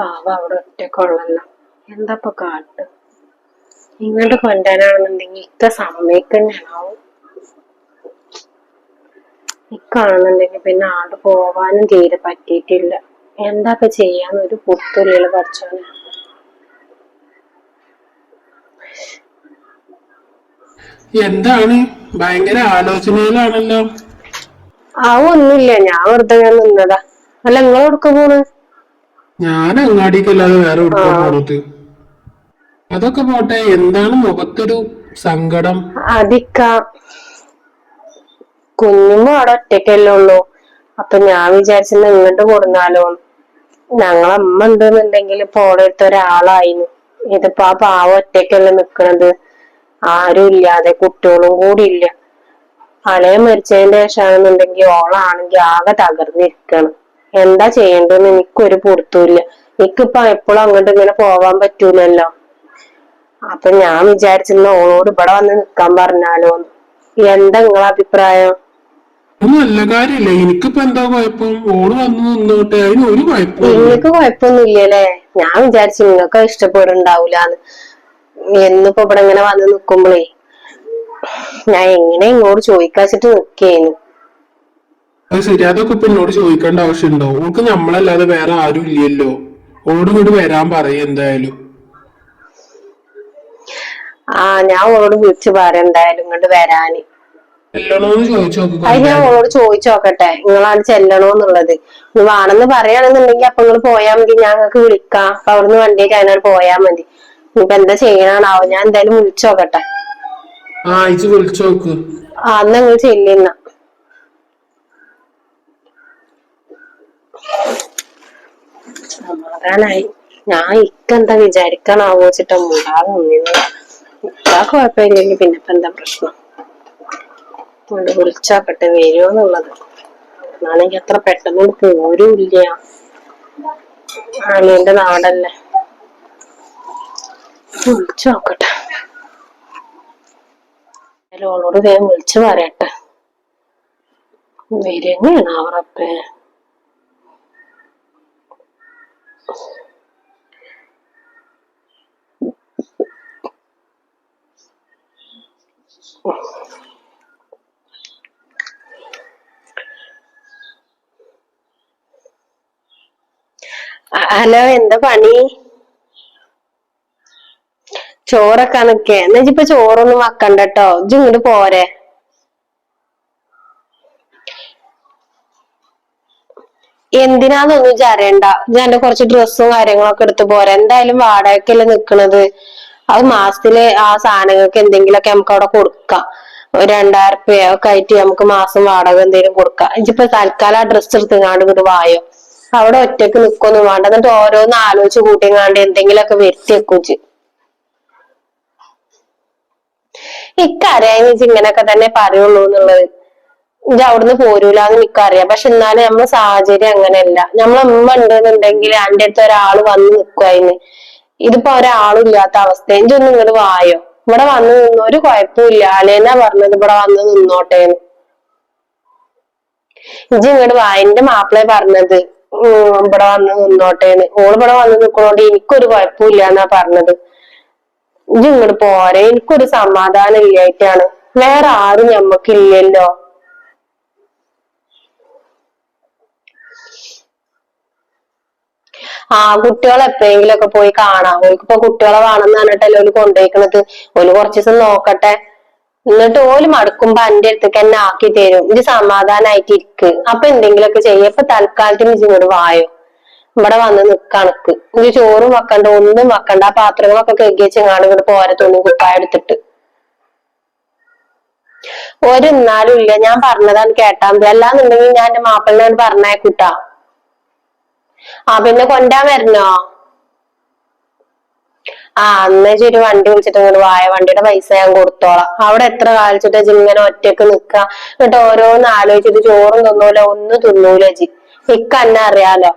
പാവ അവിടെ ഒറ്റക്കൊള്ളല്ലോ എന്താപ്പൊ കാട്ട്? ഇങ്ങോട്ട് കൊണ്ടുവരാണെന്നുണ്ടെങ്കിൽ ഇക്ക സമ്മതിക്കന്നെയാണാവും ഇക്കാണെന്നുണ്ടെങ്കിൽ പിന്നെ ആട് പോവാനും തീരെ പറ്റിയിട്ടില്ല. എന്താപ്പൊ ചെയ്യാന്ന് ഒരു പുത്തുള്ളികൾ പഠിച്ചോനെ എന്താണ്? ഭയങ്കര ആലോചനയിലാണല്ലോ. ആ ഒന്നുമില്ല. ഞാൻ വെറുതെ ഞാൻ നിന്നതാ. അല്ല നിങ്ങൾ എവിടുക്ക പോണ്? ഞാൻ അങ്ങാടിക്കല്ലാതെ വേറെ പോണത്? അതൊക്കെ പോട്ടെ എന്താണ് മുഖത്തൊരു സങ്കടം? അതിക്ക. കുഞ്ഞുമ്മ അവിടെ ഒറ്റയ്ക്കല്ലേ ഉള്ളൂ. അപ്പൊ ഞാൻ വിചാരിച്ചത് ഇങ്ങോട്ട് കൊടുന്നാലോ. ഞങ്ങളമ്മ ഉണ്ടെന്നുണ്ടെങ്കിൽ പോടെടുത്ത ഒരാളായിരുന്നു ഇതിപ്പോ ആ പാവം ഒറ്റയ്ക്കല്ലേ നിക്കണത്. ആരും ഇല്ലാതെ കുട്ടികളും കൂടി ഇല്ല. അളയ മരിച്ചതിന്റെ ശേഷമാണെന്നുണ്ടെങ്കിൽ ഓളാണെങ്കിൽ ആകെ തകർന്നിരിക്കണം. എന്താ ചെയ്യേണ്ടതെന്ന് എനിക്കൊരു പൊടുത്തുമില്ല എനിക്കിപ്പോ എപ്പോഴും അങ്ങോട്ട് ഇങ്ങനെ പോവാൻ പറ്റൂലല്ലോ. അപ്പൊ ഞാൻ വിചാരിച്ചിരുന്ന ഓളോട് ഇവിടെ വന്ന് നിക്കാൻ പറഞ്ഞാലോ. എന്താ നിങ്ങളെ അഭിപ്രായം? നിങ്ങക്ക് നല്ല കാര്യല്ലേ. എനിക്കിപ്പോ എന്താ കുഴപ്പം? ഓൾ വന്നു നിന്നോട്ടെ. അതിന് ഒരു നിങ്ങൾക്ക് കുഴപ്പമൊന്നുമില്ലല്ലേ? ഞാൻ വിചാരിച്ചു നിങ്ങൾക്ക് ഇഷ്ടപ്പെടുണ്ടാവൂലെന്ന് എന്നിപ്പോ ഇവിടെ ഇങ്ങനെ വന്ന് നിക്കുമ്പോഴേ ഞാൻ എങ്ങനെ ഇങ്ങോട്ട് ചോദിക്കാച്ചിട്ട് നിക്കേനു. അത് ശരി. അതൊക്കെ ഇപ്പൊ എന്നോട് ചോദിക്കേണ്ട ആവശ്യമുണ്ടോ? ഓൾക്ക് നമ്മളല്ലാതെ വേറെ ആരും ഇല്ലല്ലോ. ഓട് ഇങ്ങോട്ട് വരാൻ പറയും എന്തായാലും. ആ ഞാൻ ഓളോട് വിളിച്ചു പറയാം എന്തായാലും ഇങ്ങോട്ട് വരാന്. ചെല്ലണോന്ന് ചോദിച്ചു നോക്ക് അത് ഞാൻ ഓളോട് ചോദിച്ചു നോക്കട്ടെ. നിങ്ങളാണ് ചെല്ലണോന്നുള്ളത്. ഇനി വേണമെന്ന് പറയുകയാണെന്നുണ്ടെങ്കിൽ അപ്പൊ നിങ്ങൾ പോയാൽ മതി. ഞാൻ നിങ്ങൾക്ക് വിളിക്കാം. അപ്പൊ അവിടുന്ന് വണ്ടിയൊക്കെ അതിനോട് പോയാൽ മതി. ഇനിയിപ്പൊ എന്താ ചെയ്യണാണാവോ? ഞാൻ എന്തായാലും വിളിച്ചു നോക്കട്ടെ. ആ അയച്ച് വിളിച്ചു നോക്ക് ആ എന്നാ നിങ്ങൾ ചെല്ലുന്ന സമാധാനായി. ഞാൻ ഇക്കെന്താ വിചാരിക്കാനാവോ വെച്ചിട്ട് മുണ്ടാതെ നിന്നത്. ഇക്കാ കുഴപ്പമില്ലെങ്കിൽ പിന്നെ ഇപ്പൊ എന്താ പ്രശ്നം? കൊണ്ട് വിളിച്ചാക്കട്ടെ വരുമോന്നുള്ളത് എന്നാണെങ്കിൽ അത്ര പെട്ടെന്ന് പോരുമില്ല അനിയന്റെ നാടല്ലേ. വിളിച്ചു നോക്കട്ടെ. ഓളോട് വേഗം വിളിച്ചു പറയട്ടെ. വരുന്നതാണ് അവറപ്പേ ഹലോ എന്താ പണി? ചോറൊക്കെ നിക്കേ എന്നാ ഇപ്പൊ ചോറൊന്നും വെക്കണ്ട കേട്ടോ ഇജ്ജ് ഇങ്ങോട്ട് പോരെ. എന്തിനാന്നൊന്നും ചറിയണ്ട ഞാൻ എന്റെ കുറച്ച് ഡ്രസ്സും കാര്യങ്ങളൊക്കെ എടുത്ത് പോരാ. എന്തായാലും വാടകയ്ക്കല്ലേ നിക്കണത്? അത് മാസത്തിൽ ആ സാധനങ്ങൾക്ക് എന്തെങ്കിലുമൊക്കെ നമുക്ക് അവിടെ കൊടുക്കാം. ഒരു രണ്ടായിരം റുപ്യ ഒക്കെ ആയിട്ട് നമുക്ക് മാസം വാടക എന്തെങ്കിലും കൊടുക്കാം. ഇജ്ജിപ്പോ തൽക്കാലം ആ ഡ്രസ്സ് എടുത്തെങ്ങാണ്ട് ഇങ്ങോട്ട് വായോ. അവിടെ ഒറ്റയ്ക്ക് നിക്കൊന്നും വേണ്ട. എന്നിട്ട് ഓരോന്ന് ആലോചിച്ച് കൂട്ടിങ്ങാണ്ട് എന്തെങ്കിലുമൊക്കെ വരുത്തി വെക്കും ഇജ്ജ് ഇങ്ങനെയൊക്കെ തന്നെ പറയുള്ളൂ എന്നുള്ളത് ഇജ്ജ് അവിടുന്ന് പോരൂലെന്ന് എനിക്കറിയാം. പക്ഷെ എന്നാലും നമ്മളെ സാഹചര്യം അങ്ങനെയല്ല. നമ്മളെ ഉമ്മ ഉണ്ടെന്നുണ്ടെങ്കിൽ എന്റെ അടുത്ത് ഒരാൾ വന്ന് നിക്കുവായിന്ന് ഇതിപ്പോ ഒരാളും ഇല്ലാത്ത അവസ്ഥ എന്റെ ഒന്ന് ഇങ്ങോട്ട് വായോ? ഇവിടെ വന്ന് നിന്ന്? ഒരു കുഴപ്പമില്ല അലേന്നാ പറഞ്ഞത് ഇവിടെ വന്ന് നിന്നോട്ടേന്ന്. ഇജ്ജ് ഇങ്ങോട്ട് വാ. എന്റെ മാപ്പിളെ പറഞ്ഞത്. ഇവിടെ വന്ന് നിന്നോട്ടേന്ന്. ഓൾ ഇവിടെ വന്ന് നിക്കണോണ്ട് എനിക്കൊരു കുഴപ്പമില്ല എന്നാ പറഞ്ഞത്. ഇജ്ജ് ഇങ്ങോട്ട് പോരെ. എനിക്കൊരു സമാധാനം ഇല്ലായിട്ടാണ്. വേറെ ആരും ഞമ്മക്കില്ലല്ലോ. ആ കുട്ടികളെ എപ്പോഴെങ്കിലും ഒക്കെ പോയി കാണാം. ഓൽക്കിപ്പോ കുട്ടികളെ വേണമെന്ന് പറഞ്ഞിട്ടല്ലേ ഓൽ കൊണ്ടുപോയിക്കണത് ഓൽ കുറച്ച് ദിവസം നോക്കട്ടെ. എന്നിട്ട് ഓൽ മടുക്കുമ്പോ എന്റെ അടുത്തേക്ക് എന്നെ ആക്കി തരും. ഇത് സമാധാനായിട്ട് ഇരിക്ക്. അപ്പൊ എന്തെങ്കിലുമൊക്കെ ചെയ്യ. ഇപ്പൊ തൽക്കാലത്തിന് ഇജ്ജ് ഇങ്ങോട്ട് വായോ. ഇവിടെ വന്ന് നിക്കണക്ക് ഇത് ചോറും വെക്കണ്ട ഒന്നും വെക്കണ്ട. ആ പാത്രങ്ങളൊക്കെ കഴുകി വെച്ചെങ്ങാണ്ട് ഇങ്ങോട്ട് പോരെ തുണി കുപ്പായ എടുത്തിട്ട്. ഒരു എന്നാലും ഇല്ല. ഞാൻ പറഞ്ഞതാണ് കേട്ടാ അല്ലാന്നുണ്ടെങ്കിൽ ഞാൻ എന്റെ മാപ്പിളിനോട് പറഞ്ഞേക്കൂട്ടാ. ആ പിന്നെ കൊണ്ടാൻ വരണോ ആ അന്നേ ഒരു വണ്ടി വിളിച്ചിട്ട് ഇങ്ങോട്ട് വായ. വണ്ടിയുടെ പൈസ ഞാൻ കൊടുത്തോളാം. അവിടെ എത്ര കാലിച്ചിട്ട് ഇങ്ങനെ ഒറ്റയ്ക്ക് നിക്ക? എന്നിട്ട് ഓരോന്ന് ആലോചിച്ചിട്ട് ചോറും തിന്നൂല ഒന്നും തിന്നൂല ജി ഇക്ക എന്നെ അറിയാലോ.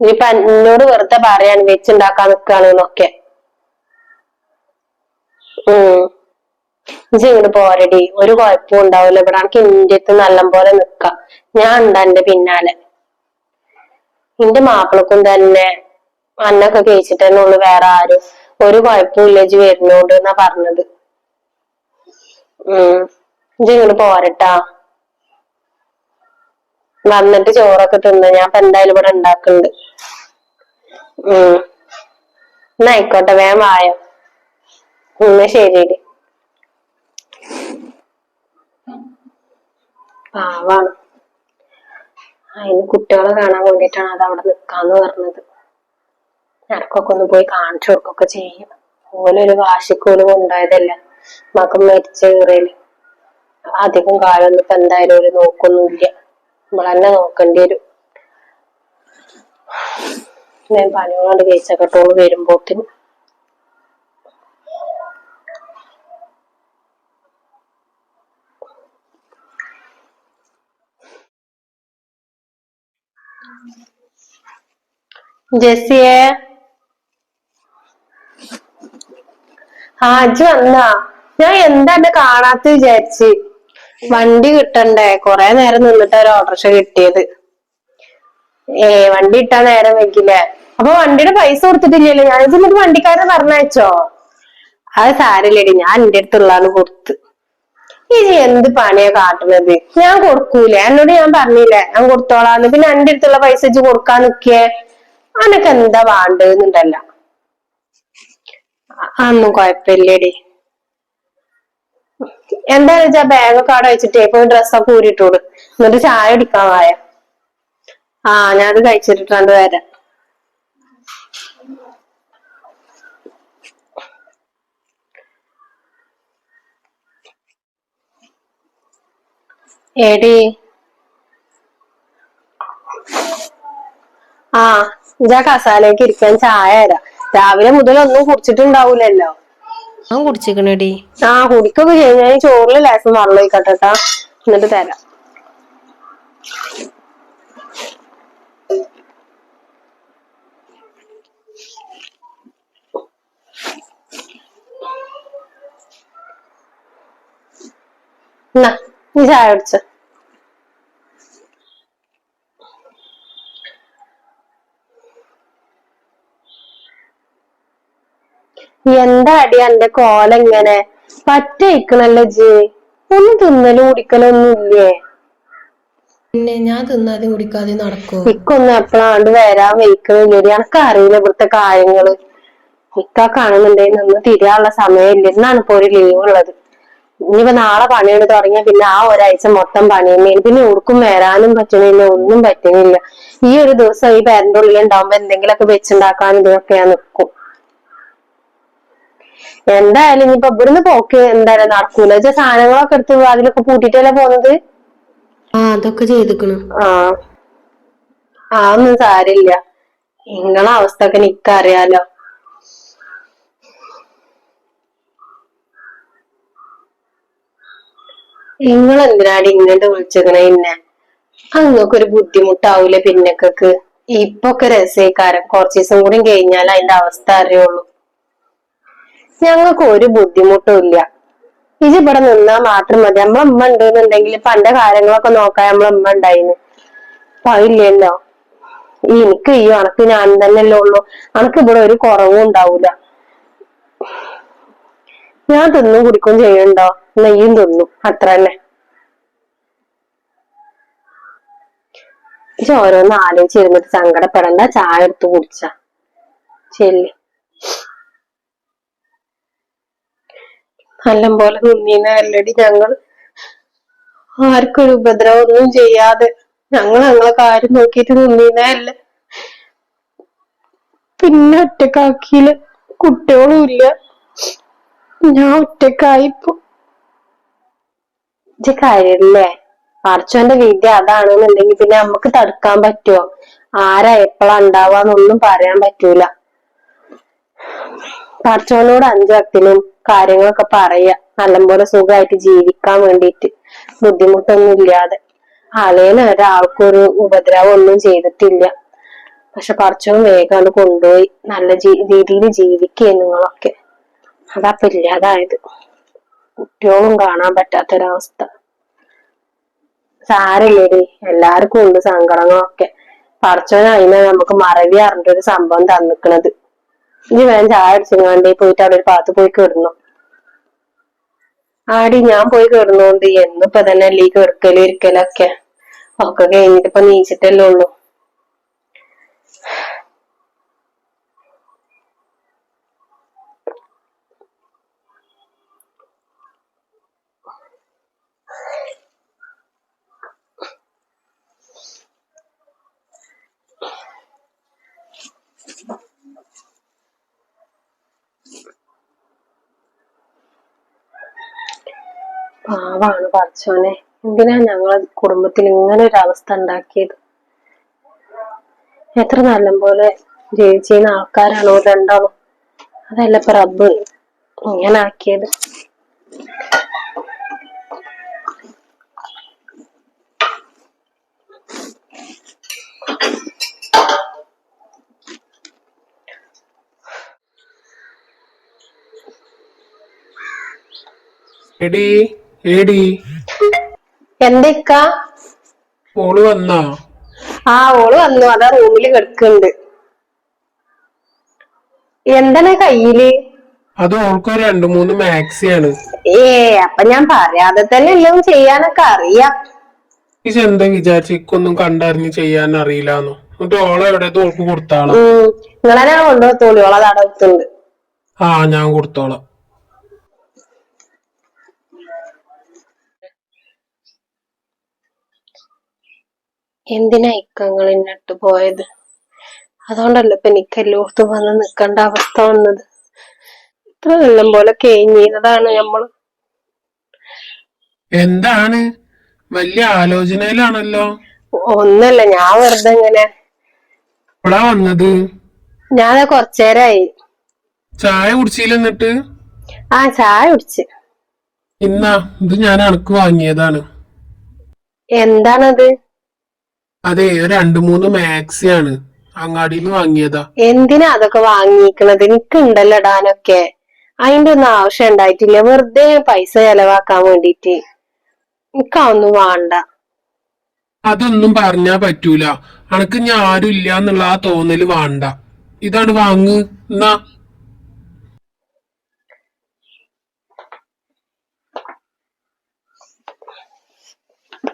ഇനിയിപ്പൊ എന്നോട് വെറുതെ പറയാൻ വെച്ചുണ്ടാക്കാൻ നിക്കാണ് എന്നൊക്കെ. ഉം. ജി ഇങ്ങോട്ട് പോരടി. ഒരു കുഴപ്പവും ഉണ്ടാവില്ല. ഇവിടെ എനിക്ക് ഇന്ത്യത്ത് നല്ലം നല്ലപോലെ നിക്കാം. ഞാൻ ഉണ്ടാ എന്റെ പിന്നാലെ? എന്റെ മാപ്പിളക്കും തന്നെ അന്നൊക്കെ കഴിച്ചിട്ട് തന്നെ ഉള്ളു. വേറെ ആരും ഒരു കുഴപ്പമില്ല ഇജ്ജ് വരുന്നോണ്ട് എന്നാ പറഞ്ഞത്. ഉം. ഇജ്ജ് ഇങ്ങോട്ട് പോരട്ടാ. വന്നിട്ട് ചോറൊക്കെ തിന്ന്. ഞാൻ ഇപ്പൊ എന്തായാലും ഇവിടെ ഉണ്ടാക്കുന്നുണ്ട് ഉം. എന്നാ ആയിക്കോട്ടെ. വേഗം വായോ. എന്നാ ശരിയടി പാവാണ്. അതിന് കുട്ടികളെ കാണാൻ വേണ്ടിയിട്ടാണ് അത് അവിടെ നിൽക്കാന്ന് പറഞ്ഞത്. ഇടക്കൊക്കെ ഒന്ന് പോയി കാണിച്ചു കൊടുക്കൊക്കെ ചെയ്യും. ഓലൊരു വാശിക്കോൽ ഉണ്ടായതല്ല മകൻ മരിച്ച കീറയിൽ അധികം കാലൊന്നും ഇപ്പൊ എന്തായാലും ഒരു നോക്കൊന്നുമില്ല. നമ്മൾ തന്നെ നോക്കേണ്ടി വരും. ഞാൻ പണികളോട് കഴിച്ചക്കട്ടോൾ വരുമ്പോത്തിന്. ജെസ്സിയെ? ആ വന്ന. ഞാൻ എന്താ എന്നെ കാണാത്ത വിചാരിച്ച്? വണ്ടി കിട്ടണ്ടേ? കൊറേ നേരം നിന്നിട്ട് ഒരു ഓട്ടോറിക്ഷ കിട്ടിയത്. ഏ വണ്ടി ഇട്ടാ നേരം വെക്കില്ലേ അപ്പൊ വണ്ടിയുടെ പൈസ കൊടുത്തിട്ടില്ലല്ലോ. ഞാൻ എന്നിട്ട് വണ്ടിക്കാരൻ പറഞ്ഞയച്ചോ? അത് സാരില്ലടി. ഞാൻ എന്റെ അടുത്തുള്ളതാണ് കൊടുത്ത്. ഇനി എന്ത് പണിയാ കാട്ടുന്നത്? ഞാൻ കൊടുക്കൂലേ? എന്നോട് ഞാൻ പറഞ്ഞില്ലേ? ഞാൻ കൊടുത്തോളാന്ന്. പിന്നെ എന്റെ അടുത്തുള്ള പൈസ വെച്ച് കൊടുക്കാൻ നിക്കേ? അനക്ക് എന്താ വേണ്ടെന്നുണ്ടല്ല? അന്നും കൊഴപ്പില്ലേടി. എന്താ വെച്ചാ ബാഗൊക്കെ അവിടെ വെച്ചിട്ടേ പോയി ഡ്രസ്സൊക്കെ ഊരിട്ടോട് എന്നിട്ട് ചായ കുടിക്കാൻ വായ? ആ ഞാനത് കഴിച്ചിട്ടിട്ടാണ്ട് വരാം. ഏടി ആ ഇജാ കസാലേക്ക് ഇരിക്കാൻ ചായ തരാ. രാവിലെ മുതൽ ഒന്നും കുടിച്ചിട്ടുണ്ടാവൂലല്ലോ. ഞാൻ കുടിച്ചിക്കണേടി. ആ കുടിക്കൊക്കെ ചെയ്യും. ഞാൻ ഈ ചോറിൽ ലേസം വെള്ളം ഒഴിക്കട്ടെട്ടാ എന്നിട്ട് തരാം. എന്നാ നീ ചായ കുടിച്ച. എന്താ അടി എന്റെ കോലെങ്ങനെ? പറ്റയിക്കണല്ലോ ജി. ഒന്നും തിന്നലും കുടിക്കലൊന്നും ഇല്ലേ? പിന്നെ ഞാൻ തിന്നാതെ കുടിക്കാതെ നടക്കോ? ഇക്കൊന്നും എപ്പോഴാണ്ട് വരാൻ വെയിക്കണില്ല. എനക്ക് അറിയില്ല ഇവിടുത്തെ കാര്യങ്ങൾ. ഇക്ക കാണുന്നുണ്ടെങ്കിൽ നിന്ന് തിരിയാനുള്ള സമയമില്ല. എന്നാണ് ഇപ്പൊ ഒരു ലീവ് ഉള്ളത്. ഇനിയിപ്പോ നാളെ പണിയെടുത്ത് തുടങ്ങിയ പിന്നെ ആ ഒരാഴ്ച മൊത്തം പണി തന്നെയാണ് പിന്നെ ഓർക്കും വരാനും പറ്റണില്ല ഒന്നും പറ്റണില്ല. ഈ ഒരു ദിവസം ഈ പേരന്റെ ഉള്ളിൽ ഉണ്ടാവുമ്പോ എന്തെങ്കിലുമൊക്കെ വെച്ചുണ്ടാക്കാൻ ഇതിനൊക്കെ ഞാൻ നിൽക്കും എന്തായാലും ഇനിയിപ്പൊ ഇവിടുന്ന് പോക്ക് എന്തായാലും നടക്കൂല. വെച്ചാൽ സാധനങ്ങളൊക്കെ എടുത്ത് അതിലൊക്കെ പൂട്ടിട്ടല്ലേ പോകുന്നത്? ആ അതൊക്കെ ചെയ്തിക്കണു. ആ. ആ ഒന്നും സാരില്ല നിങ്ങളെ അവസ്ഥ ഒക്കെ എനിക്കറിയാലോ. നിങ്ങൾ എന്തിനാടി ഇങ്ങോട്ട് വിളിച്ചേക്കണേ ഇന്നെ? അങ്ങൊക്കെ ഒരു ബുദ്ധിമുട്ടാവൂലേ പിന്നക്കൊക്കെ? ഇപ്പൊക്കെ രസേക്കാരം. കുറച്ചു ദിവസം കൂടി കഴിഞ്ഞാൽ അതിന്റെ അവസ്ഥ അറിയുള്ളൂ. ഞങ്ങൾക്ക് ഒരു ബുദ്ധിമുട്ടും ഇല്ല ഇത് ഇവിടെ നിന്നാ മാത്രം മതി. നമ്മളെ ഉമ്മ ഉണ്ടെന്നുണ്ടെങ്കിൽ പണ്ട കാര്യങ്ങളൊക്കെ നോക്കാൻ നമ്മളെ ഉമ്മ ഉണ്ടായിന്. അപ്പൊ അതില്ലല്ലോ. എനിക്ക് ഈ അണക്ക് ഞാൻ തന്നെയല്ലേ ഉള്ളൂ. അനക്ക് ഇവിടെ ഒരു കുറവും ഉണ്ടാവൂല. ഞാൻ തിന്നും കുടിക്കും ചെയ്യണ്ടോ നെയ്യും തിന്നു. അത്ര തന്നെ. ഓരോന്ന് ആലോചിച്ചിരുന്നിട്ട് സങ്കടപ്പെടണ്ട. ചായ എടുത്ത് കുടിച്ച. ചെല്ലി നല്ലപോലെ നിന്നീനല്ലടി ഞങ്ങൾ ആർക്കൊരു ഉപദ്രവം ഒന്നും ചെയ്യാതെ ഞങ്ങൾ ഞങ്ങളെ കാര്യം നോക്കിയിട്ട് നിന്നീനല്ല പിന്നെ ഒറ്റക്കാക്കിയില്ല. കുട്ടികളും ഇല്ല. ഞാൻ ഒറ്റക്കായിപ്പോ ഇത് കാര്യല്ലേ? പറിച്ചോന്റെ വിദ്യ അതാണെന്നുണ്ടെങ്കിൽ പിന്നെ നമുക്ക് തടുക്കാൻ പറ്റുമോ ആരാ എപ്പോഴാ ഉണ്ടാവാന്നൊന്നും പറയാൻ പറ്റൂല. പറച്ചോനോട് അഞ്ചു വക്തിനും കാര്യങ്ങളൊക്കെ പറയാ നല്ലപോലെ സുഖമായിട്ട് ജീവിക്കാൻ വേണ്ടിയിട്ട്. ബുദ്ധിമുട്ടൊന്നും ഇല്ലാതെ അലേന ഒരാൾക്കൊരു ഉപദ്രവം ഒന്നും ചെയ്തിട്ടില്ല. പക്ഷെ പറച്ചോൻ വേഗം അത് കൊണ്ടുപോയി. നല്ല രീതിയിൽ ജീവിക്കുക നിങ്ങളൊക്കെ. അതപ്പൊ ഇല്ലാതായത്. കുട്ടികളും കാണാൻ പറ്റാത്തൊരവസ്ഥ. സാരല്ലേടി. എല്ലാവർക്കും ഉണ്ട് സങ്കടങ്ങളൊക്കെ. പടച്ചോൻ അതിനെ നമുക്ക് മറവി അറിഞ്ഞൊരു സംഭവം തന്നിക്കണത്. ഇനി ഞാൻ ചായ അടിച്ചങ്ങാണ്ട് പോയിട്ട് അവിടെ ഒരു പാത്ത് പോയി കിടന്നു. ആടി ഞാൻ പോയി കിടന്നോണ്ട് എന്നിപ്പോ തന്നെ അല്ലേ കിടക്കലും ഇരിക്കലൊക്കെ. ഒക്കെ കഴിഞ്ഞിട്ട് ഇപ്പൊ നീച്ചിട്ടല്ലേ ഉള്ളൂ. പാവാണ് പറച്ചോനെ എന്തിനാ ഞങ്ങളെ കുടുംബത്തിൽ ഇങ്ങനെ ഒരു അവസ്ഥ ഉണ്ടാക്കിയത്? എത്ര നല്ലപോലെ ജീവിച്ചിരുന്ന ആൾക്കാരാണോ രണ്ടാളും. അതല്ല ഇപ്പൊ റബ്ബ് ഇങ്ങനെ ആക്കിയത്? എടി. ഏടി എന്തൊക്ക? ഓൾ വന്നാ? ആ ഓൾ വന്നു. അതാ റൂമിൽ കിടക്കുന്നുണ്ട് എന്താണ് കയ്യിൽ? അത് ഓൾക്ക് രണ്ടു മൂന്ന് മാക്സിയാണ്. ഏ അപ്പൊ ഞാൻ പറയാതെ തന്നെ എല്ലാം ചെയ്യാനൊക്കെ അറിയാം. ഇത് എന്താ വിചാരിച്ചൊന്നും കണ്ടറിഞ്ഞ് ചെയ്യാൻ അറിയില്ലെന്ന്? എന്നിട്ട് ഓളെ എവിടെ? ഓൾക്ക് കൊടുത്താളോ. നിങ്ങളെന്നെ കൊണ്ടുപോത്തോളി ഓളെ തടവത്തുണ്ട് ആ ഞാൻ കൊടുത്തോളാം. എന്തിനാ ഇക്കങ്ങൾ ഇന്നിട്ട് പോയത്? അതുകൊണ്ടല്ല ഇപ്പൊ എനിക്ക് എല്ലായിടത്തും വന്ന് നിൽക്കേണ്ട അവസ്ഥ വന്നത്? ഇത്ര കൊല്ലം പോലെ കഴിഞ്ഞതാണ് നമ്മൾ എന്താണ്? വലിയ ആലോചനയിലാണല്ലോ. ഒന്നല്ല ഞാൻ വെറുതെ ഇങ്ങനെ. എപ്പോഴാ വന്നത്? ഞാൻ കൊറച്ചേരായി. ചായ കുടിച്ചില്ലെന്നിട്ട് ആ ചായ കുടിച്ച്. ഇന്നാ ഇത് ഞാൻ അണക്ക് വാങ്ങിയതാണ്. എന്താണത്? അതെ രണ്ടു മൂന്ന് ആണ്. അങ്ങാടിയിൽ നിന്ന് വാങ്ങിയതാ. എന്തിനാ അതൊക്കെ വാങ്ങിക്കണത് എനിക്ക് ഉണ്ടല്ലോ ഇടാനൊക്കെ അതിന്റെ ഒന്നും ആവശ്യം ഉണ്ടായിട്ടില്ല. വെറുതെ പൈസ ചെലവാക്കാൻ വേണ്ടിട്ട് എനിക്കൊന്നും വേണ്ട. അതൊന്നും പറഞ്ഞാ പറ്റൂല. അനക്ക് ഞാൻ ആരും ഇല്ല എന്നുള്ള ആ തോന്നൽ വേണ്ട. ഇതാണ് വാങ്ങ്. എന്നാ?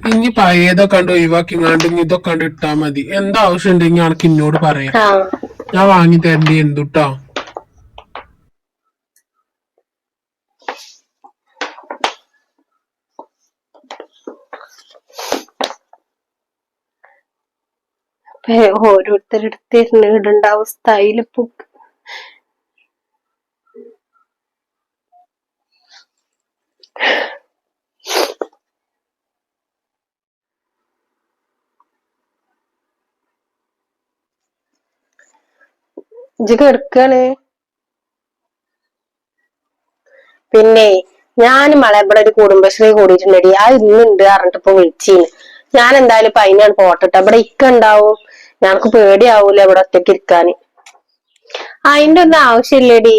ഇനി പഴയതൊക്കെ കണ്ട് ഒഴിവാക്കിങ്ങാണ്ട് ഇനി ഇതൊക്കെ കണ്ട് ഇട്ടാ മതി. എന്താ ആവശ്യം ഉണ്ടെങ്കിൽ അനക്ക് എന്നോട് പറയാം ഞാൻ വാങ്ങി തരണ്ടേ എന്തുട്ടോ? ഓരോരുത്തരെടുത്ത് ഇടേണ്ട അവസ്ഥയിൽ ഇപ്പൊ. ഇജ്ജ് എടുക്കാണ് പിന്നെ ഞാൻ മലയപ്പുഴ ഒരു കുടുംബശ്രീ കൂടിയിട്ടുണ്ടെടി. ആ ഇന്നുണ്ട് പറഞ്ഞിട്ട് ഇപ്പൊ വിളിച്ചീന്. ഞാൻ എന്തായാലും ഇപ്പൊ അതിനാണ് പോട്ടിട്ട് ഇവിടെ ഇക്ക ഉണ്ടാവും. ഞങ്ങൾക്ക് പേടിയാവൂല ഇവിടെ ഒറ്റയ്ക്ക് ഇരിക്കാന്. അതിന്റെ ഒന്നും ആവശ്യമില്ലടി.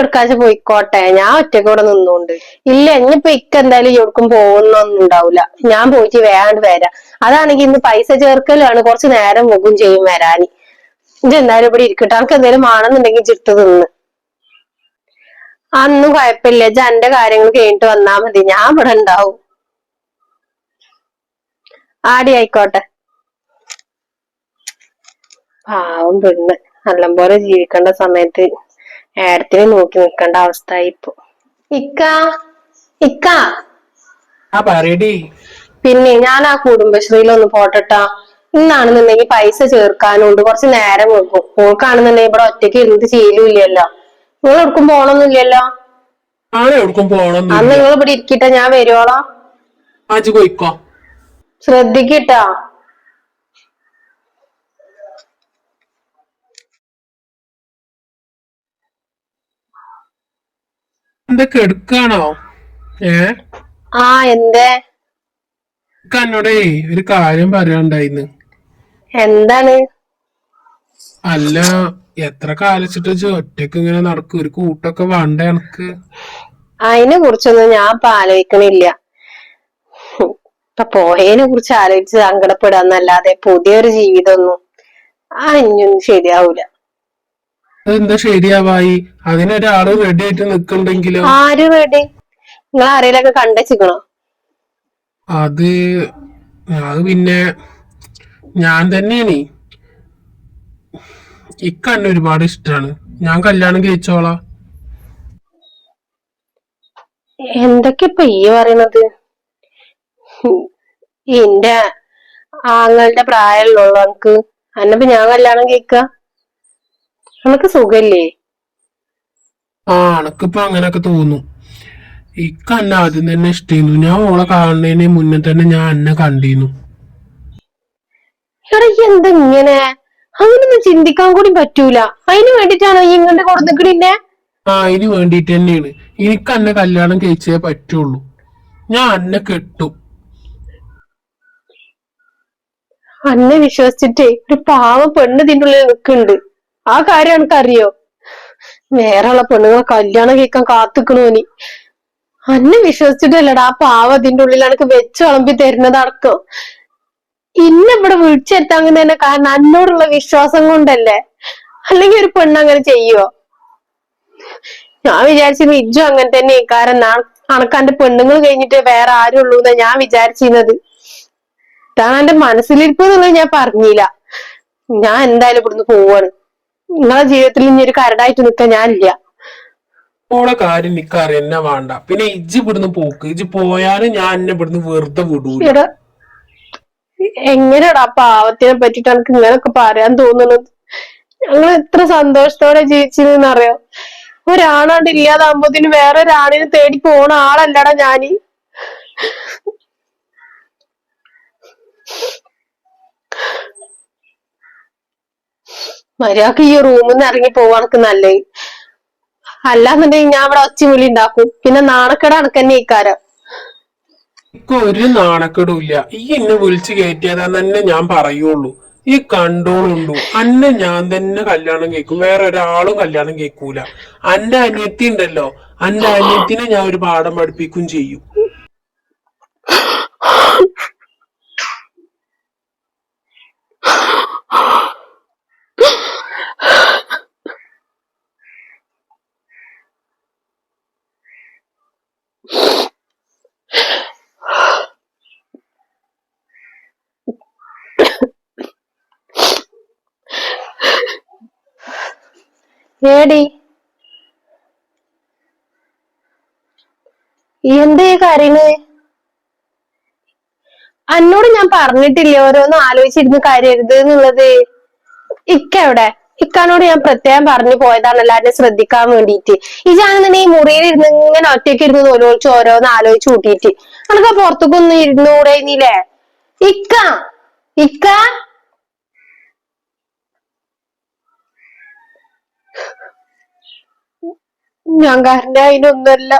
എടുക്കാച്ച പോയിക്കോട്ടെ. ഞാൻ ഒറ്റയ്ക്ക് ഇവിടെ നിന്നോണ്ട്. ഇല്ല ഇനിയിപ്പൊ ഇക്ക എന്തായാലും എവിടേക്കും പോകുന്നൊന്നും ഉണ്ടാവില്ല ഞാൻ പോയിട്ട് വേണ്ട വരാം. അതാണെങ്കിൽ ഇന്ന് പൈസ ചേർക്കലാണ്. കുറച്ച് നേരം മുഖം ചെയ്യും വരാന്. ഇജ്ജ് എന്തായാലും ഇവിടെ ഇരിക്കട്ടെ. അനക്ക് എന്തെങ്കിലും ആണെന്നുണ്ടെങ്കിൽ ചിട്ട് തിന്ന്. അന്നും കുഴപ്പമില്ല. ഇജ്ജ് എന്റെ കാര്യങ്ങൾ കഴിഞ്ഞിട്ട് വന്നാ മതി. ഞാൻ ഇവിടെ ഉണ്ടാവും. ആടി ആയിക്കോട്ടെ. പാവം പെണ്ണ്. നല്ലപോലെ ജീവിക്കേണ്ട സമയത്ത് ഏടത്തിന് നോക്കി നിൽക്കേണ്ട അവസ്ഥ ഇപ്പൊ. ഇക്ക ഇക്ക. പറയടി. പിന്നെ ഞാൻ ആ കുടുംബശ്രീയിൽ ഒന്ന് പോട്ടട്ടാ. ഇന്നാണെന്നുണ്ടെങ്കിൽ പൈസ ചേർക്കാനുണ്ട്. കുറച്ച് നേരം വെക്കും ഓൾക്കാണെന്നുണ്ടെങ്കിൽ ഇവിടെ ഒറ്റയ്ക്ക് ഇരുന്നിട്ട് ശീലമില്ലല്ലോ. നിങ്ങൾ എവിടേക്കും പോണൊന്നുമില്ലല്ലോ? എവിടേക്കും അന്ന് നിങ്ങൾ ഇവിടെ ഇരിക്കട്ടെ ഞാൻ വരുവോളാം. ആജ് പോയിക്കോ. ശ്രദ്ധിക്കട്ടാ. എന്തൊക്കെ എടുക്കാണോ ഏ? ആ എന്തേ? എന്നോടേ ഒരു കാര്യം പറയാണ്ടായിന്ന് എന്താണ്? അല്ല എത്ര കാലിച്ചിട്ട് ഒറ്റയ്ക്ക് ഇങ്ങനെ നടക്കും? ഒരു കൂട്ടൊക്കെ വേണ്ട എനക്ക്? അതിനെ കുറിച്ചൊന്നും ഞാൻ ഇപ്പൊ ആലോചിക്കണില്ല. ഇപ്പൊ പോയതിനെ കുറിച്ച് ആലോചിച്ച് സങ്കടപ്പെടാന്നല്ലാതെ പുതിയൊരു ജീവിതമൊന്നും ഒന്നും ഇനിയൊന്നും ശരിയാവൂല. അതെന്താ ശരിയാവായി? അതിനൊരാൾ റെഡി ആയിട്ട് നിക്കണ്ടെങ്കിലോ? ആര് റെഡി നിങ്ങൾ ആരെയിലൊക്കെ കണ്ടെച്ചിക്കണോ അത് അത് പിന്നെ ഞാൻ തന്നെയാണ്. ഇക്കന്നെ ഒരുപാട് ഇഷ്ടാണ്. ഞാൻ കല്യാണം കഴിച്ചോളാ. എന്തൊക്കെ ഇപ്പൊ ഈ പറയണത്? എന്റെ ആങ്ങളുടെ പ്രായമുള്ള എനിക്ക്. അന്നപ്പോ ഞാൻ കല്യാണം കേക്ക നമുക്ക് സുഖല്ലേ ആ അനക്കിപ്പോ അങ്ങനൊക്കെ തോന്നുന്നു ഇക്ക അന്നെ ആദ്യം തന്നെ ഇഷ്ടായിരുന്നു. ഞാൻ ഓളെ കാണുന്നതിന് മുന്നേ തന്നെ ഞാൻ അന്നെ കണ്ടിരുന്നു. എടാ എന്താ ഇങ്ങനെ? അങ്ങനൊന്നും ചിന്തിക്കാൻ കൂടി പറ്റൂല. അതിന് വേണ്ടിട്ടാണോ ഇങ്ങനെ ഇങ്ങോട്ട് കൊടുത്തിക്കണിന്നെ ആ അതിന് വേണ്ടിട്ട് തന്നെയാണ്. എനിക്ക് അന്നെ കല്യാണം കഴിച്ചേ പറ്റുള്ളൂ. ഞാൻ അന്നെ കെട്ടു. അന്നെ വിശ്വസിച്ചിട്ടേ ഒരു പാവ പെണ്ണ് ഇതിന്റെ ഉള്ളിൽ നിൽക്കുന്നുണ്ട്. ആ കാര്യം എനിക്കറിയോ? ഉള്ള പെണ്ണുങ്ങളെ കല്യാണം കേൾക്കാൻ കാത്തുക്കണോനി അന്നെ വിശ്വസിച്ചിട്ടല്ലടാ ആ പാവ അതിന്റെ ഉള്ളിൽ എനിക്ക് വെച്ച് വിളമ്പി തരുന്നത് അടക്കം. ഇന്നെ ഇവിടെ വിളിച്ചെത്താൻ തന്നെ കാരണം എന്നോടുള്ള വിശ്വാസം കൊണ്ടല്ലേ? അല്ലെങ്കിൽ ഒരു പെണ്ണ് അങ്ങനെ ചെയ്യോ ഞാൻ വിചാരിച്ചത് ഇജ്ജു അങ്ങനെ തന്നെ കാരണം അണക്കാന്റെ പെണ്ണുങ്ങൾ കഴിഞ്ഞിട്ട് വേറെ ആരും ഉള്ളൂ എന്നാ ഞാൻ വിചാരിച്ചിരുന്നത്. ഇതാണ് എന്റെ മനസ്സിലിരിപ്പ് എന്നുള്ളത് ഞാൻ പറഞ്ഞില്ല. ഞാൻ എന്തായാലും ഇവിടുന്ന് പോവാണ്. നിങ്ങളെ ജീവിതത്തിൽ ഇനി ഒരു കരടായിട്ട് നിൽക്കാൻ ഞാനില്ല ഓളെ കാര്യം എനിക്കറിയാം. എന്നെ വേണ്ട. പിന്നെ ഇജ്ജ് ഇവിടുന്ന് പോക്ക്. ഇജ്ജ് പോയാലും ഞാൻ എന്നെ ഇവിടുന്ന് വെറുതെ വിടൂല. എടാ എങ്ങനെയാടാ പാവത്തിനെ പറ്റിട്ട് എനിക്ക് ഇങ്ങനൊക്കെ പറയാൻ തോന്നുന്നത്? ഞങ്ങൾ എത്ര സന്തോഷത്തോടെ ജീവിച്ചിരുന്നു അറിയോ ഒരാണാണ്ട് ഇല്ലാതാകുമ്പോത്തിന് വേറെ ഒരാണിനെ തേടി പോണ ആളല്ലടാ ഞാൻ. മര്യാദയ്ക്ക് ഈ റൂമിൽ നിന്ന് ഇറങ്ങി പോവാനക്ക് നല്ലേ അല്ലാന്നുണ്ടെങ്കിൽ ഞാൻ ഇവിടെ ഒച്ചി വിളി ഉണ്ടാക്കും പിന്നെ നാണക്കേട് അണക്കന്നെ ഇക്കാരം എനിക്ക് ഒരു നാണക്കേടും ഇല്ല ഈ എന്നെ വിളിച്ചു കയറ്റിയതാന്ന് തന്നെ ഞാൻ പറയുള്ളൂ. ഈ കണ്ടോളുണ്ടു. അന്നെ ഞാൻ തന്നെ കല്യാണം കേൾക്കും വേറെ ഒരാളും കല്യാണം കേൾക്കൂല അന്റെ അനിയത്തി ഉണ്ടല്ലോ അന്റെ അനിയത്തിനെ ഞാൻ ഒരു പാഠം പഠിപ്പിക്കും ചെയ്യും. ഏടി എന്തേ കാര്യങ്ങൾ? അന്നോട് ഞാൻ പറഞ്ഞിട്ടില്ല ഓരോന്ന് ആലോചിച്ചിരുന്ന് കരയരുത് എന്നുള്ളത്? ഇക്കവിടെ ഇക്കാനോട് ഞാൻ പ്രത്യേകം പറഞ്ഞു പോയതാണല്ലോ എന്നെ ശ്രദ്ധിക്കാൻ വേണ്ടിയിട്ട്. ഇജാണെന്നുണ്ടെങ്കിൽ ഈ മുറിയിൽ ഇരുന്ന് ഇങ്ങനെ ഒറ്റയ്ക്ക് ഇരുന്ന് തോലോളിച്ച് ഓരോന്ന് ആലോചിച്ച് കൂട്ടിയിട്ട്. അനക്ക് പുറത്തേക്കൊന്നും ഇരുന്നൂടെ ഇനിയില്ലേ? ഇക്ക! ഇക്ക! ഞാൻ കാരണം അതിനൊന്നല്ല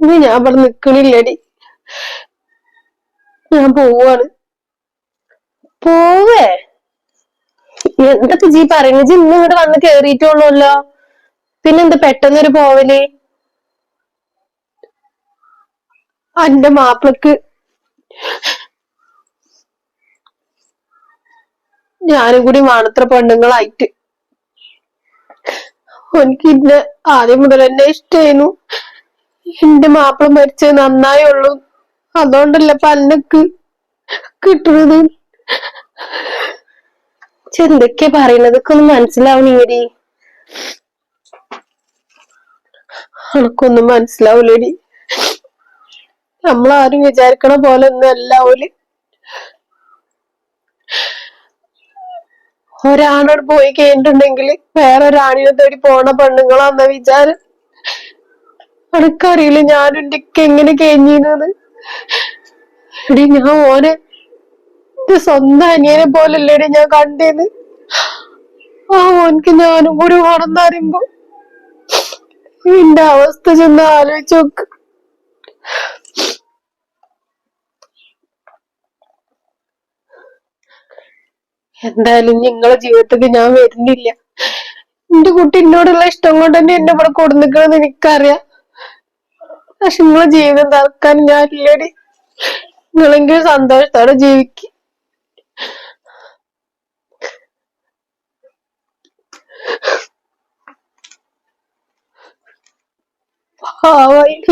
ഇനി ഞാൻ ഇവിടെ നിക്കണില്ലടി ഞാൻ പോവാണ്. പോവേ. എന്തൊക്കെ ജി പറയുന്നത് ജി ഇന്ന് ഇവിടെ വന്ന് കേറിയിട്ടുള്ളൂല്ലോ. പിന്നെന്താ പെട്ടെന്നൊരു പോവൽ? എന്റെ മാപ്പിളക്ക്. ഞാനും കൂടി വേണത്ര പെണ്ണുങ്ങളായിട്ട്. എനിക്ക് ഇന്നെ ആദ്യം മുതൽ എന്നെ ഇഷ്ടായിരുന്നു. എന്റെ മാപ്പിള മരിച്ചത് നന്നായുള്ളൂ അതുകൊണ്ടല്ല പല്ലക്ക് കിട്ടുന്നത് എന്തൊക്കെ പറയണതൊക്കെ ഒന്ന് ഇങ്ങനെ അനക്കൊന്നും മനസ്സിലാവൂലടി. നമ്മളാരും വിചാരിക്കണ പോലെ ഒന്നും അല്ല ഓൽ. ഒരാണോട് പോയി കഴിഞ്ഞിട്ടുണ്ടെങ്കിൽ വേറെ ഒരാണിനെ തേടി പോണ പെണ്ണുങ്ങളാന്ന വിചാരം. അനക്കറിയില്ല ഞാനും എന്റെ എങ്ങനെ കഴിഞ്ഞിരുന്നത്. എടി ഞാൻ ഓനെ സ്വന്തം അനിയനെ പോലല്ലേടി ഞാൻ കണ്ടേന്ന്. ആ ഓനക്ക് ഞാനും കൂടി ഓണെന്ന് എന്നറിയുമ്പോ എന്റെ അവസ്ഥ ചെന്ന് ആലോചിച്ച് നോക്ക്. എന്തായാലും നിങ്ങളെ ജീവിതത്തിൽ ഞാൻ വരുന്നില്ല. എന്റെ കുട്ടി എന്നോടുള്ള ഇഷ്ടം കൊണ്ട് തന്നെ എന്നെ ഇവിടെ നിൽക്കണമെന്ന് എനിക്കറിയാം. പക്ഷെ നിങ്ങളെ ജീവിതം തറക്കാൻ ഇല്ലടി. നിങ്ങളെങ്കിലും സന്തോഷത്തോടെ ജീവിക്കും.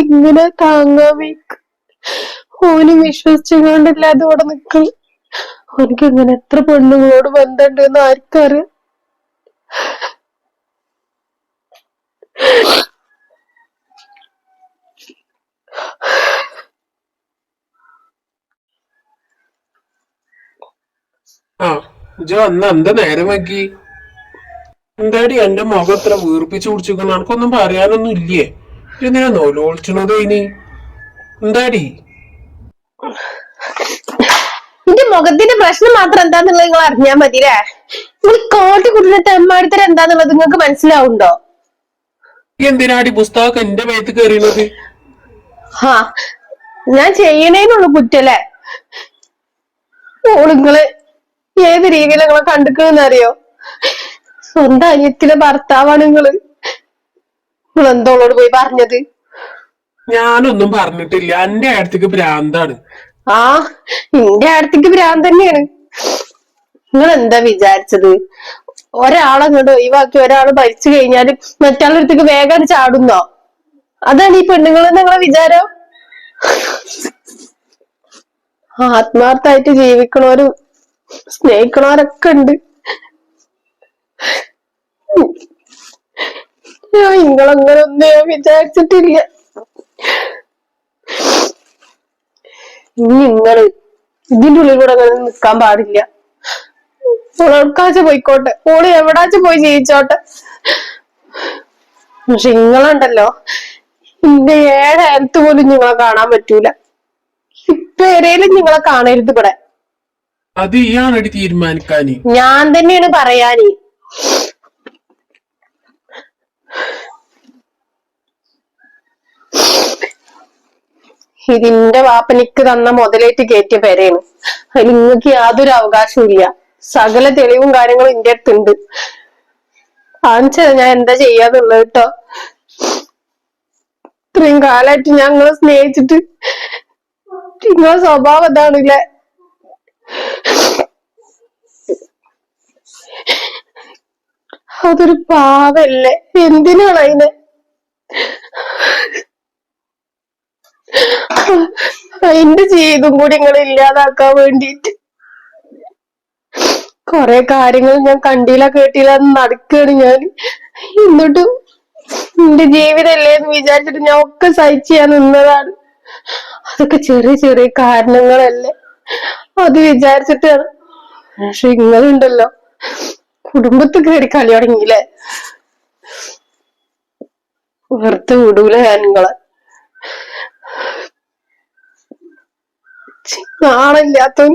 ഇങ്ങനെ താങ്ങാൻ വയ്ക്കും. ഓന് വിശ്വസിച്ചുകൊണ്ടില്ലാതെ ഇവിടെ നിക്കണം ഓനക്ക് ഇങ്ങനെ എത്ര പെണ്ണുങ്ങളോട് ബന്ധമുണ്ട് എന്ന് ആർക്കറിയാം? ആ ഇജ വന്ന എന്താ നേരം വൈകി? എന്താടി എന്റെ മുഖം ഇത്ര വീർപ്പിച്ചു കുടിച്ചിരിക്കുന്നു? എനിക്കൊന്നും പറയാനൊന്നും ഇല്ലേ? എന്തിനാ നോലോളിച്ചണത് ഇനി? എന്താടി എന്റെ മുഖത്തിന്റെ പ്രശ്നം മാത്രം എന്താന്നുള്ളത് നിങ്ങൾ അറിഞ്ഞാ മതില്ലേ നിങ്ങൾ കോട്ട് കുടുന്ന തെമ്മാടിത്തരം എന്താന്നുള്ളത് നിങ്ങൾക്ക് മനസ്സിലാവുണ്ടോ? എന്തിനാടി പുസ്തകം എന്റെ മേത്ത് കയറിയത് ഹാ ഞാൻ ചെയ്യണേന്നുള്ള കുറ്റല്ലേ? ഓളിങ്ങൾ ഏത് രീതിയിൽ നിങ്ങളെ കണ്ടിക്കണെന്നറിയോ സ്വന്തം അനിയത്തിലെ ഭർത്താവാണ് നിങ്ങൾ. നിങ്ങളെന്തോളോട് പോയി പറഞ്ഞത്? ഞാനൊന്നും പറഞ്ഞിട്ടില്ല. എന്റെ അടുത്തേക്ക് ഭ്രാന്താണ്. ആ നിന്റെ അടുത്തേക്ക് ഭ്രാന്ത് തന്നെയാണ്. നിങ്ങൾ എന്താ വിചാരിച്ചത് ഒരാളങ്ങോട്ട് ഒഴിവാക്കി ഒരാൾ ഭരിച്ചു കഴിഞ്ഞാൽ മറ്റാളുടെ അടുത്തേക്ക് വേഗം ചാടുന്നോ? അതാണ് ഈ പെണ്ണുങ്ങൾ നിങ്ങളെ വിചാരം. ആത്മാർത്ഥമായിട്ട് ജീവിക്കണോരും സ്നേഹിക്കണോരൊക്കെ ഉണ്ട്. നിങ്ങളങ്ങനെ ഒന്നും വിചാരിച്ചിട്ടില്ല. ഇനി നിങ്ങൾ ഇതിന്റെ ഉള്ളിൽ കൂടെ അങ്ങനെ നിക്കാൻ പാടില്ല. ഓൾ എവിടക്കാച്ച പോയിക്കോട്ടെ. ഓൾ എവിടാച്ച പോയി ജീവിച്ചോട്ടെ. പക്ഷെ നിങ്ങളുണ്ടല്ലോ. ഇന്റെ ഏഴ് ഹെൽത്ത് പോലും നിങ്ങളെ കാണാൻ പറ്റൂല. ഇപ്പേരേലും നിങ്ങളെ കാണരുത് ഇവിടെ. അത് ഇയാളടി തീരുമാനിക്കാന്. ഞാൻ തന്നെയാണ് പറയാന്. ഇതിന്റെ വാപ്പനിക്ക് തന്ന മുതലേറ്റ് കയറ്റിയ പെരയാണ് അതിൽ നിങ്ങൾക്ക് യാതൊരു അവകാശവും ഇല്ല. സകല തെളിവും കാര്യങ്ങളും ഇന്റെ അടുത്തുണ്ട്. കാണിച്ചത് ഞാൻ എന്താ ചെയ്യാന്നുള്ളത് കേട്ടോ ഇത്രയും കാലായിട്ട് ഞങ്ങളെ സ്നേഹിച്ചിട്ട് നിങ്ങളെ സ്വഭാവം അതാണല്ലേ? അതൊരു പാവല്ലേ? എന്തിനാണ് അതിനെ? അതിന്റെ ജീവിതം കൂടി നിങ്ങൾ ഇല്ലാതാക്കാൻ വേണ്ടിട്ട് കൊറേ കാര്യങ്ങൾ ഞാൻ കണ്ടില്ല കേട്ടില്ല നടക്കുകയാണ് ഞാൻ എന്നിട്ടും എന്റെ ജീവിതമല്ലേ എന്ന് വിചാരിച്ചിട്ട് ഞാൻ ഒക്കെ സഹിച്ച് ഞാൻ നിന്നതാണ്. അതൊക്കെ ചെറിയ ചെറിയ കാരണങ്ങളല്ലേ. അത് വിചാരിച്ചിട്ടാണ്. പക്ഷെ നിങ്ങളുണ്ടല്ലോ. കുടുംബത്തിൽ കയറി കളി തുടങ്ങിയില്ലേ? വെറുതെ വിടൂല ഞാൻ നിങ്ങളെ. നാണില്ലാത്തവൻ.